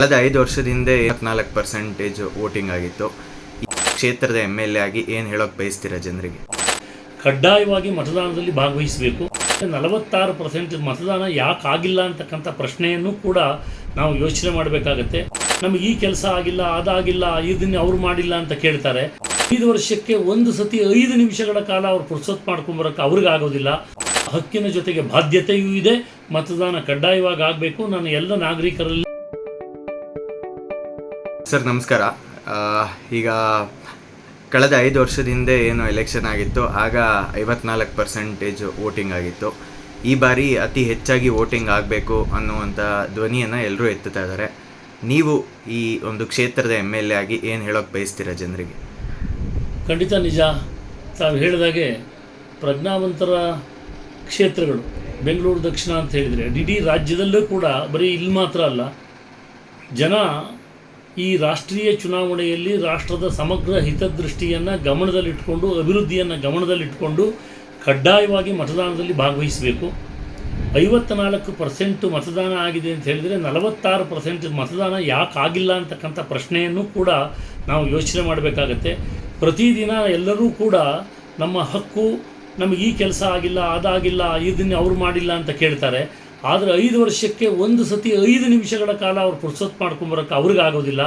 ಕಳೆದ ಐದು ವರ್ಷದ ಹಿಂದೆ ಇಪ್ಪತ್ನಾಲ್ಕು ಪರ್ಸೆಂಟೇಜ್ ವೋಟಿಂಗ್ ಆಗಿತ್ತು. ಈ ಕ್ಷೇತ್ರದ ಎಂ ಎಲ್ ಎ ಆಗಿ ಏನು ಹೇಳೋಕೆ ಬಯಸ್ತೀರಾ ಜನರಿಗೆ? ಕಡ್ಡಾಯವಾಗಿ ಮತದಾನದಲ್ಲಿ ಭಾಗವಹಿಸಬೇಕು. ನಲವತ್ತಾರು ಪರ್ಸೆಂಟ್ ಮತದಾನ ಯಾಕೆ ಆಗಿಲ್ಲ ಅಂತಕ್ಕಂಥ ಪ್ರಶ್ನೆಯನ್ನು ಕೂಡ ನಾವು ಯೋಚನೆ ಮಾಡಬೇಕಾಗತ್ತೆ. ನಮಗೆ ಈ ಕೆಲಸ ಆಗಿಲ್ಲ, ಅದಾಗಿಲ್ಲ ಇದನ್ನ ಅವ್ರು ಮಾಡಿಲ್ಲ ಅಂತ ಕೇಳ್ತಾರೆ. ಐದು ವರ್ಷಕ್ಕೆ ಒಂದು ಸತಿ ಐದು ನಿಮಿಷಗಳ ಕಾಲ ಅವ್ರು ಪುರ್ಸೊತ್ ಮಾಡ್ಕೊಂಬರಕ್ಕೆ ಅವ್ರಿಗೆ ಆಗೋದಿಲ್ಲ. ಹಕ್ಕಿನ ಜೊತೆಗೆ ಬಾಧ್ಯತೆಯೂ ಇದೆ. ಮತದಾನ ಕಡ್ಡಾಯವಾಗಿ ಆಗಬೇಕು. ನಾನು ಎಲ್ಲ ನಾಗರಿಕರಲ್ಲಿ ಸರ್, ನಮಸ್ಕಾರ. ಈಗ ಕಳೆದ ಐದು ವರ್ಷದ ಹಿಂದೆ ಏನು ಎಲೆಕ್ಷನ್ ಆಗಿತ್ತು, ಆಗ ಐವತ್ನಾಲ್ಕು ಪರ್ಸೆಂಟೇಜ್ ವೋಟಿಂಗ್ ಆಗಿತ್ತು. ಈ ಬಾರಿ ಅತಿ ಹೆಚ್ಚಾಗಿ ವೋಟಿಂಗ್ ಆಗಬೇಕು ಅನ್ನುವಂಥ ಧ್ವನಿಯನ್ನು ಎಲ್ಲರೂ ಎತ್ತುತ್ತಾ ಇದ್ದಾರೆ. ನೀವು ಈ ಒಂದು ಕ್ಷೇತ್ರದ ಎಂ ಎಲ್ ಎ ಆಗಿ ಏನು ಹೇಳೋಕ್ಕೆ ಬಯಸ್ತೀರಾ ಜನರಿಗೆ? ಖಂಡಿತ ನಿಜ. ತಾವು ಹೇಳಿದಾಗೆ ಪ್ರಜ್ಞಾವಂತರ ಕ್ಷೇತ್ರಗಳು, ಬೆಂಗಳೂರು ದಕ್ಷಿಣ ಅಂತ ಹೇಳಿದರೆ, ಇಡೀ ರಾಜ್ಯದಲ್ಲೂ ಕೂಡ ಬರೀ ಇಲ್ಲಿ ಮಾತ್ರ ಅಲ್ಲ, ಜನ ಈ ರಾಷ್ಟ್ರೀಯ ಚುನಾವಣೆಯಲ್ಲಿ ರಾಷ್ಟ್ರದ ಸಮಗ್ರ ಹಿತದೃಷ್ಟಿಯನ್ನು ಗಮನದಲ್ಲಿಟ್ಕೊಂಡು, ಅಭಿವೃದ್ಧಿಯನ್ನು ಗಮನದಲ್ಲಿಟ್ಟುಕೊಂಡು ಕಡ್ಡಾಯವಾಗಿ ಮತದಾನದಲ್ಲಿ ಭಾಗವಹಿಸಬೇಕು. ಐವತ್ತ ನಾಲ್ಕು ಪರ್ಸೆಂಟ್ ಮತದಾನ ಆಗಿದೆ ಅಂತ ಹೇಳಿದರೆ ನಲವತ್ತಾರು ಪರ್ಸೆಂಟ್ ಮತದಾನ ಯಾಕೆ ಆಗಿಲ್ಲ ಅಂತಕ್ಕಂಥ ಪ್ರಶ್ನೆಯನ್ನು ಕೂಡ ನಾವು ಯೋಚನೆ ಮಾಡಬೇಕಾಗತ್ತೆ. ಪ್ರತಿದಿನ ಎಲ್ಲರೂ ಕೂಡ ನಮ್ಮ ಹಕ್ಕು ನಮಗೆ ಈ ಕೆಲಸ ಆಗಿಲ್ಲ, ಅದಾಗಿಲ್ಲ, ಇದನ್ನ ಅವರು ಮಾಡಿಲ್ಲ ಅಂತ ಕೇಳ್ತಾರೆ. ಆದರೆ ಐದು ವರ್ಷಕ್ಕೆ ಒಂದು ಸತಿ ಐದು ನಿಮಿಷಗಳ ಕಾಲ ಅವ್ರು ಪುರ್ಸೊತ್ತು ಮಾಡ್ಕೊಂಬರಕ್ಕೆ ಅವ್ರಿಗಾಗೋದಿಲ್ಲ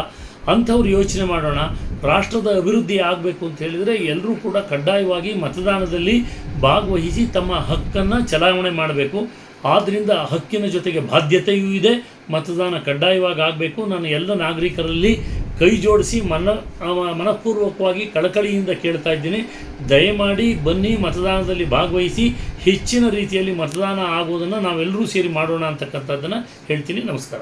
ಅಂಥವ್ರು ಯೋಚನೆ ಮಾಡೋಣ. ರಾಷ್ಟ್ರದ ಅಭಿವೃದ್ಧಿ ಆಗಬೇಕು ಅಂತ ಹೇಳಿದರೆ ಎಲ್ಲರೂ ಕೂಡ ಕಡ್ಡಾಯವಾಗಿ ಮತದಾನದಲ್ಲಿ ಭಾಗವಹಿಸಿ ತಮ್ಮ ಹಕ್ಕನ್ನು ಚಲಾವಣೆ ಮಾಡಬೇಕು. ಆದ್ದರಿಂದ ಹಕ್ಕಿನ ಜೊತೆಗೆ ಬಾಧ್ಯತೆಯೂ ಇದೆ. ಮತದಾನ ಕಡ್ಡಾಯವಾಗಿ ಆಗಬೇಕು. ನಾನು ಎಲ್ಲ ನಾಗರಿಕರಲ್ಲಿ ಕೈ ಜೋಡಿಸಿ ಮನ ಮನಃಪೂರ್ವಕವಾಗಿ ಕಳಕಳಿಯಿಂದ ಕೇಳ್ತಾ ಇದ್ದೀನಿ. ದಯಮಾಡಿ ಬನ್ನಿ, ಮತದಾನದಲ್ಲಿ ಭಾಗವಹಿಸಿ, ಹೆಚ್ಚಿನ ರೀತಿಯಲ್ಲಿ ಮತದಾನ ಆಗೋದನ್ನು ನಾವೆಲ್ಲರೂ ಸೇರಿ ಮಾಡೋಣ ಅಂತಕ್ಕಂಥದ್ದನ್ನು ಹೇಳ್ತೀನಿ. ನಮಸ್ಕಾರ.